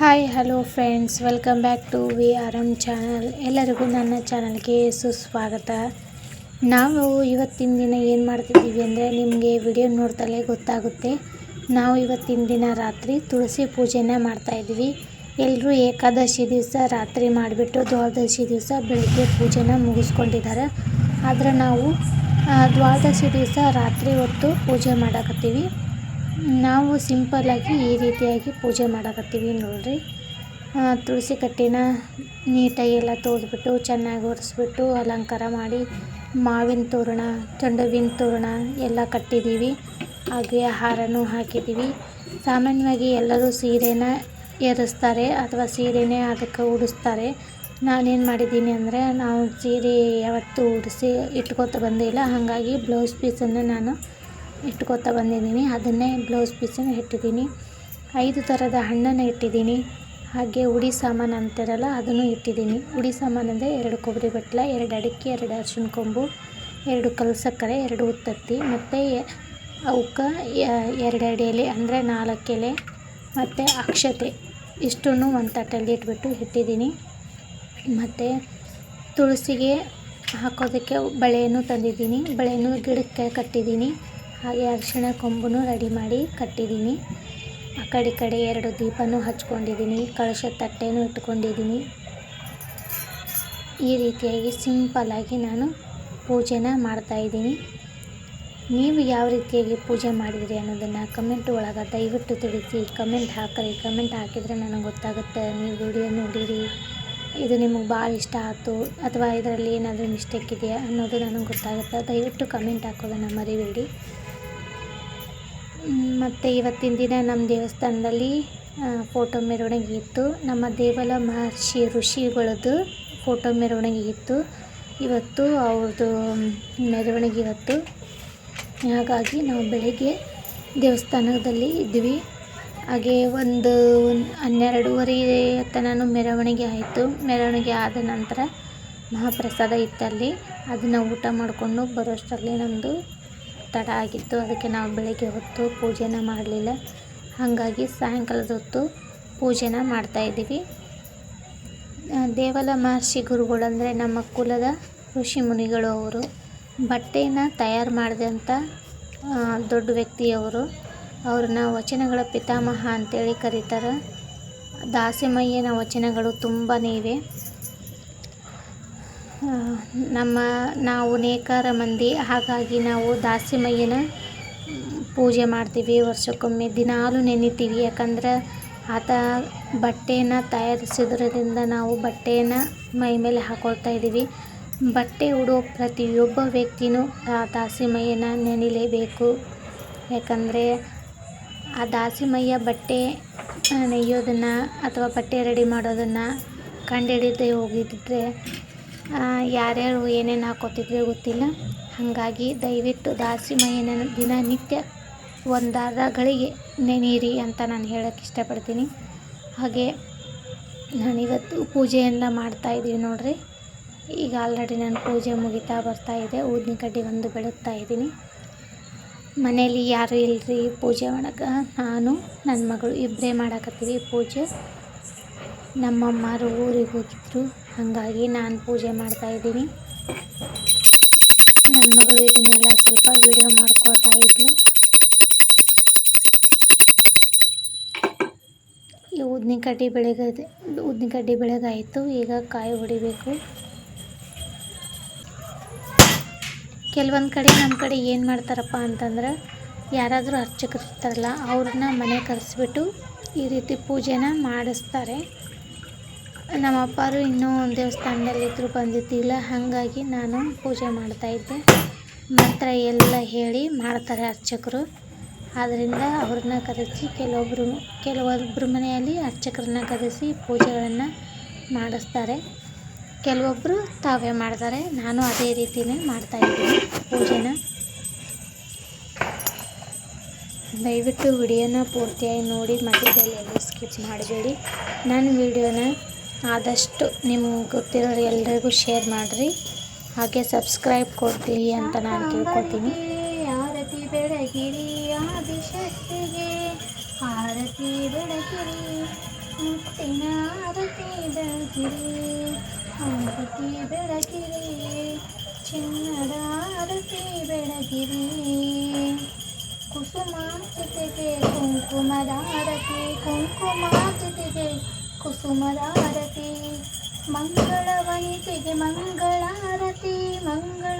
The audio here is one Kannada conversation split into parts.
Hi hello friends welcome back to V R M channel ಎಲ್ಲರಿಗೂ ನನ್ನ ಚಾನಲ್ಗೆ ಸುಸ್ವಾಗತ. ನಾವು ಇವತ್ತಿನ ದಿನ ಏನು ಮಾಡ್ತಿದ್ದೀವಿ ಅಂದರೆ ನಿಮಗೆ ವಿಡಿಯೋ ನೋಡ್ತಲೇ ಗೊತ್ತಾಗುತ್ತೆ. ನಾವು ಇವತ್ತಿನ ದಿನ ರಾತ್ರಿ ತುಳಸಿ ಪೂಜೆನ ಮಾಡ್ತಾಯಿದ್ವಿ ಎಲ್ಲರೂ ಏಕಾದಶಿ ದಿವಸ ರಾತ್ರಿ ಮಾಡಿಬಿಟ್ಟು ದ್ವಾದಶಿ ದಿವಸ ಬೆಳಗ್ಗೆ ಪೂಜೆನ ಮುಗಿಸ್ಕೊಂಡಿದ್ದಾರೆ. ಆದರೆ ನಾವು ದ್ವಾದಶಿ ದಿವಸ ರಾತ್ರಿ ಹೊತ್ತು ಪೂಜೆ ಮಾಡಕತ್ತೀವಿ. ನಾವು ಸಿಂಪಲ್ಲಾಗಿ ಈ ರೀತಿಯಾಗಿ ಪೂಜೆ ಮಾಡಕತ್ತೀವಿ ನೋಡಿರಿ. ತುಳಸಿ ಕಟ್ಟಿನ ನೀಟಾಗಿ ಎಲ್ಲ ತೋರಿಸ್ಬಿಟ್ಟು ಚೆನ್ನಾಗಿ ಒರೆಸ್ಬಿಟ್ಟು ಅಲಂಕಾರ ಮಾಡಿ ಮಾವಿನ ತೋರಣ ಚೆಂಡುವಿನ ತೋರಣ ಎಲ್ಲ ಕಟ್ಟಿದ್ದೀವಿ. ಹಾಗೆ ಹಾರನೂ ಹಾಕಿದ್ದೀವಿ. ಸಾಮಾನ್ಯವಾಗಿ ಎಲ್ಲರೂ ಸೀರೆನ ಏರಿಸ್ತಾರೆ ಅಥವಾ ಸೀರೆನೇ ಅದಕ್ಕೆ ಉಡಿಸ್ತಾರೆ. ನಾನೇನು ಮಾಡಿದ್ದೀನಿ ಅಂದರೆ, ನಾವು ಸೀರೆ ಯಾವತ್ತೂ ಉಡಿಸಿ ಇಟ್ಕೋತ ಬಂದಿಲ್ಲ ಹಾಗಾಗಿ ಬ್ಲೌಸ್ ಪೀಸನ್ನು ನಾನು ಇಟ್ಕೋತಾ ಬಂದಿದ್ದೀನಿ. ಅದನ್ನೇ ಬ್ಲೌಸ್ ಪೀಸನ್ನು ಇಟ್ಟಿದ್ದೀನಿ. ಐದು ಥರದ ಹಣ್ಣನ್ನು ಇಟ್ಟಿದ್ದೀನಿ. ಹಾಗೆ ಉಡಿ ಸಾಮಾನು ಅಂತಾರಲ್ಲ, ಅದನ್ನು ಇಟ್ಟಿದ್ದೀನಿ. ಉಡಿ ಸಾಮಾನು ಅಂದರೆ ಎರಡು ಕೊಬ್ಬರಿ ಬಟ್ಲ, ಎರಡು ಅಡಿಕೆ, ಎರಡು ಅರ್ಶಿನ ಕೊಂಬು, ಎರಡು ಕಲ್ಸಕ್ಕರೆ, ಎರಡು ಉತ್ತತ್ತಿ, ಮತ್ತು ಅವಕ್ಕೆ ಎರಡು ಎಲೆ ಅಂದರೆ ನಾಲ್ಕು ಎಲೆ, ಮತ್ತು ಅಕ್ಷತೆ. ಇಷ್ಟನ್ನು ಒಂದು ತಟ್ಟಲ್ಲಿ ಇಟ್ಬಿಟ್ಟು ಇಟ್ಟಿದ್ದೀನಿ. ಮತ್ತು ತುಳಸಿಗೆ ಹಾಕೋದಕ್ಕೆ ಬಳೆಯನ್ನು ತಂದಿದ್ದೀನಿ. ಬಳೆಯನ್ನು ಗಿಡಕ್ಕೆ ಕಟ್ಟಿದ್ದೀನಿ. ಹಾಗೆ ಅರಿಶಿಣ ಕೊಂಬನ್ನು ರೆಡಿ ಮಾಡಿ ಕಟ್ಟಿದ್ದೀನಿ. ಆ ಕಡೆ ಈ ಕಡೆ ಎರಡು ದೀಪನೂ ಹಚ್ಕೊಂಡಿದ್ದೀನಿ. ಕಳಶ ತಟ್ಟೆನೂ ಇಟ್ಕೊಂಡಿದ್ದೀನಿ. ಈ ರೀತಿಯಾಗಿ ಸಿಂಪಲ್ಲಾಗಿ ನಾನು ಪೂಜೆನ ಮಾಡ್ತಾಯಿದ್ದೀನಿ ನೀವು ಯಾವ ರೀತಿಯಾಗಿ ಪೂಜೆ ಮಾಡಿದಿರಿ ಅನ್ನೋದನ್ನು ಕಮೆಂಟ್ ಒಳಗೆ ದಯವಿಟ್ಟು ತಿಳಿಸಿ. ಕಮೆಂಟ್ ಹಾಕಿರಿ. ಕಮೆಂಟ್ ಹಾಕಿದರೆ ನನಗೆ ಗೊತ್ತಾಗುತ್ತೆ. ನೀವು ವಿಡಿಯೋ ನೋಡಿರಿ. ಇದು ನಿಮಗೆ ಭಾಳ ಇಷ್ಟ ಆಯಿತು ಅಥವಾ ಇದರಲ್ಲಿ ಏನಾದರೂ ಮಿಸ್ಟೇಕ್ ಇದೆಯಾ ಅನ್ನೋದು ನನಗೆ ಗೊತ್ತಾಗುತ್ತೆ. ದಯವಿಟ್ಟು ಕಮೆಂಟ್ ಹಾಕೋದನ್ನು ಮರಿಬೇಡಿ. ಮತ್ತು ಇವತ್ತಿನ ದಿನ ನಮ್ಮ ದೇವಸ್ಥಾನದಲ್ಲಿ ಫೋಟೋ ಮೆರವಣಿಗೆ ಇತ್ತು. ನಮ್ಮ ದೇವಲ ಮಹರ್ಷಿ ಋಷಿಗಳದ್ದು ಫೋಟೋ ಮೆರವಣಿಗೆ ಇತ್ತು. ಇವತ್ತು ಅವ್ರದ್ದು ಮೆರವಣಿಗೆ ಇವತ್ತು. ಹಾಗಾಗಿ ನಾವು ಬೆಳಗ್ಗೆ ದೇವಸ್ಥಾನದಲ್ಲಿ ಇದ್ವಿ. ಹಾಗೆ ಒಂದು ಹನ್ನೆರಡೂವರೆ ತನಕ ಮೆರವಣಿಗೆ ಆಯಿತು. ಮೆರವಣಿಗೆ ಆದ ನಂತರ ಮಹಾಪ್ರಸಾದ ಇತ್ತಲ್ಲಿ. ಅದನ್ನು ಊಟ ಮಾಡಿಕೊಂಡು ಬರೋಷ್ಟರಲ್ಲಿ ನಮ್ಮದು ತಡ ಆಗಿತ್ತು. ಅದಕ್ಕೆ ನಾವು ಬೆಳಗ್ಗೆ ಹೊತ್ತು ಪೂಜೆನ ಮಾಡಲಿಲ್ಲ. ಹಾಗಾಗಿ ಸಾಯಂಕಾಲದ ಹೊತ್ತು ಪೂಜೆನ ಮಾಡ್ತಾಯಿದ್ದೀವಿ ದೇವಲ ಮಹರ್ಷಿ ಗುರುಗಳಂದರೆ ನಮ್ಮ ಕುಲದ ಋಷಿ ಮುನಿಗಳು ಅವರು. ಬಟ್ಟೆನ ತಯಾರು ಮಾಡಿದಂಥ ದೊಡ್ಡ ವ್ಯಕ್ತಿಯವರು. ಅವ್ರನ್ನ ವಚನಗಳ ಪಿತಾಮಹ ಅಂತೇಳಿ ಕರೀತಾರೆ. ದಾಸಿಮಯ್ಯನ ವಚನಗಳು ತುಂಬಾ ಇವೆ. ನಮ್ಮ ನಾವು ನೇಕಾರ ಮಂದಿ, ಹಾಗಾಗಿ ನಾವು ದಾಸಿಮಯ್ಯನ ಪೂಜೆ ಮಾಡ್ತೀವಿ ವರ್ಷಕ್ಕೊಮ್ಮೆ. ದಿನಾಲೂ ನೆನಿತೀವಿ, ಯಾಕಂದ್ರೆ ಆತ ಬಟ್ಟೆನ ತಯಾರಿಸಿದ್ರದಿಂದ ನಾವು ಬಟ್ಟೆಯನ್ನು ಮೈ ಮೇಲೆ ಹಾಕೊಳ್ತಾ ಇದ್ದೀವಿ. ಬಟ್ಟೆ ಉಡೋ ಪ್ರತಿಯೊಬ್ಬ ವ್ಯಕ್ತಿನೂ ಆ ದಾಸಿಮಯ್ಯನ ನೆನಿಲೇಬೇಕು. ಯಾಕಂದರೆ ಆ ದಾಸಿಮಯ್ಯ ಬಟ್ಟೆ ನೆಯ್ಯೋದನ್ನು ಅಥವಾ ಬಟ್ಟೆ ರೆಡಿ ಮಾಡೋದನ್ನು ಕಂಡುಹಿಡಿದೇ ಹೋಗಿದ್ದರೆ ಯಾರ್ಯಾರು ಏನೇನು ಹಾಕೋತಿದ್ವಿ ಗೊತ್ತಿಲ್ಲ. ಹಾಗಾಗಿ ದಯವಿಟ್ಟು ದಾಸಿಮಯ್ಯನ ದಿನನಿತ್ಯ ಒಂದಾದ ಗಳಿಗೆ ನೆನೀರಿ ಅಂತ ನಾನು ಹೇಳೋಕ್ಕೆ ಇಷ್ಟಪಡ್ತೀನಿ. ಹಾಗೆ ನಾನಿವತ್ತು ಪೂಜೆಯನ್ನು ಮಾಡ್ತಾಯಿದ್ದೀವಿ ನೋಡಿರಿ. ಈಗ ಆಲ್ರೆಡಿ ನಾನು ಪೂಜೆ ಮುಗಿತಾ ಬರ್ತಾ ಇದೆ. ಊದಿನ ಕಡ್ಡಿ ಒಂದು ಬೆಳಗ್ತಾ ಇದ್ದೀನಿ. ಮನೇಲಿ ಯಾರು ಇಲ್ಲರಿ ಪೂಜೆ ಮಾಡೋಕೆ? ನಾನು ನನ್ನ ಮಗಳು ಇಬ್ಬರೇ ಮಾಡಕತ್ತೀವಿ ಪೂಜೆ. ನಮ್ಮಮ್ಮರು ಊರಿಗೆ ಹೋಗಿದ್ರು. ಹಾಗಾಗಿ ನಾನು ಪೂಜೆ ಮಾಡ್ತಾಯಿದ್ದೀನಿ ನನ್ನ ಮಗಳು ಇದನ್ನೆಲ್ಲ ಸ್ವಲ್ಪ ವಿಡಿಯೋ ಮಾಡ್ಕೊಳ್ತಾ ಇದ್ಲು. ಈ ಉದ್ದಿನ ಕಡ್ಡಿ ಬೆಳಗ್ಗೆ ಉದ್ದಿನ ಕಡ್ಡಿ ಬೆಳಗಾಯಿತು, ಈಗ ಕಾಯಿ ಹೊಡಿಬೇಕು. ಕೆಲವೊಂದು ಕಡೆ ನಮ್ಮ ಕಡೆ ಏನು ಮಾಡ್ತಾರಪ್ಪ ಅಂತಂದ್ರೆ, ಯಾರಾದರೂ ಅರ್ಚಕರು ಇರ್ತಾರಲ್ಲ ಅವ್ರನ್ನ ಮನೆ ಕರೆಸ್ಬಿಟ್ಟು ಈ ರೀತಿ ಪೂಜೆನ ಮಾಡಿಸ್ತಾರೆ. ನಮ್ಮ ಅಪ್ಪಾರು ಇನ್ನೂ ದೇವಸ್ಥಾನದಲ್ಲಿ ಇದ್ರು ಬಂದಿದ್ದಿಲ್ಲ, ಹಾಗಾಗಿ ನಾನು ಪೂಜೆ ಮಾಡ್ತಾಯಿದ್ದೆ ಮಂತ್ರ ಎಲ್ಲ ಹೇಳಿ ಮಾಡ್ತಾರೆ ಅರ್ಚಕರು. ಆದ್ದರಿಂದ ಅವ್ರನ್ನ ಕರೆಸಿ ಕೆಲವೊಬ್ಬರು ಕೆಲವೊಬ್ಬರು ಮನೆಯಲ್ಲಿ ಅರ್ಚಕರನ್ನ ಕರೆಸಿ ಪೂಜೆಗಳನ್ನು ಮಾಡಿಸ್ತಾರೆ. ಕೆಲವೊಬ್ಬರು ತಾವೇ ಮಾಡ್ತಾರೆ. ನಾನು ಅದೇ ರೀತಿಯೇ ಮಾಡ್ತಾಯಿದ್ದೀನಿ ಪೂಜೆನ. ದಯವಿಟ್ಟು ವಿಡಿಯೋನ ಪೂರ್ತಿಯಾಗಿ ನೋಡಿ, ಮಧ್ಯದಲ್ಲಿ ಎಲ್ಲೂ ಸ್ಕಿಪ್ ಮಾಡಬೇಡಿ. ನನ್ನ ವಿಡಿಯೋನ ಆದಷ್ಟು ನಿಮ್ಗೆ ಗೊತ್ತಿರೋರು ಎಲ್ಲರಿಗೂ ಶೇರ್ ಮಾಡಿರಿ. ಹಾಗೆ ಸಬ್ಸ್ಕ್ರೈಬ್ ಕೊಡ್ತೀವಿ ಅಂತ ನಾನು ಕೇಳ್ಕೊತೀನಿ ಆರತಿ ಬೆಳಗಿರಿ ಆದಿಶಕ್ತಿಗೆ, ಆರತಿ ಬೆಳಗಿರಿ ಮುತ್ತ ಚಿನ್ನ ಆರತಿ ಬೆಳಗಿರಿ ಆರತಿ ಬೆಳಗಿರಿ, ಚಿನ್ನದ ಆರತಿ ಬೆಳಗಿರಿ. ಕುಸುಮ ಜೊತೆಗೆ ಕುಂಕುಮದ ಆರತಿ, ಕುಂಕುಮ ಜೊತೆಗೆ ಕುಸುಮದ ಆರತಿ ಮಂಗಳ ವನಿತೆಗೆ ಮಂಗಳಾರತಿ ಮಂಗಳ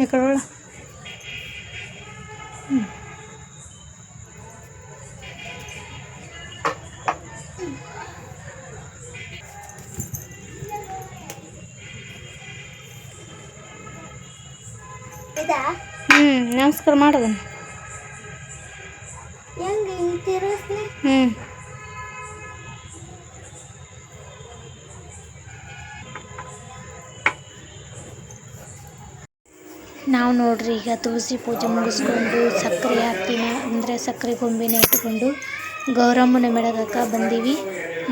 ఇక్కడ ಹ್ಞೂ ನಮಸ್ಕಾರ ಮಾಡೋದನ್ನ ಹೆಂಗೆ ಹಿಂಗೆ ತಿರುಗಿಸ್ಲಿ ಹ್ಞೂ ನಾವು ನೋಡ್ರಿ ಈಗ ತುಳಸಿ ಪೂಜೆ ಮುಗಿಸ್ಕೊಂಡು ಸಕ್ಕರೆ ಆರತಿನ ಅಂದರೆ ಸಕ್ಕರೆ ಗೊಂಬೆನ ಇಟ್ಕೊಂಡು ಗೌರಮ್ಮನ ಬೆಳಗಕ್ಕೆ ಬಂದೀವಿ.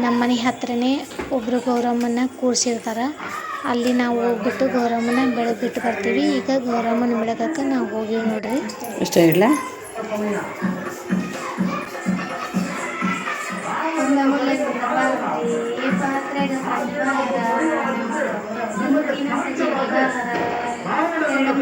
ನಮ್ಮ ಮನೆ ಹತ್ರನೇ ಒಬ್ಬರು ಗೌರಮ್ಮನ ಕೂರಿಸಿರ್ತಾರೆ. ಅಲ್ಲಿ ನಾವು ಹೋಗ್ಬಿಟ್ಟು ಗೌರಮ್ಮನ ಬೆಳಗ್ಬಿಟ್ಟು ಬರ್ತೀವಿ. ಈಗ ಗೌರಮ್ಮನ ಬೆಳಗಕ್ಕೆ ನಾವು ಹೋಗಿವಿ ನೋಡ್ರಿ. ಇಷ್ಟ ಇಲ್ಲ ಪಾತ್ರೆಗ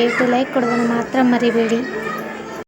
ದಯವಿಟ್ಟು ಲೈಕ್ ಕೊಡೋದನ್ನು ಮಾತ್ರ ಮರಿಬೇಡಿ.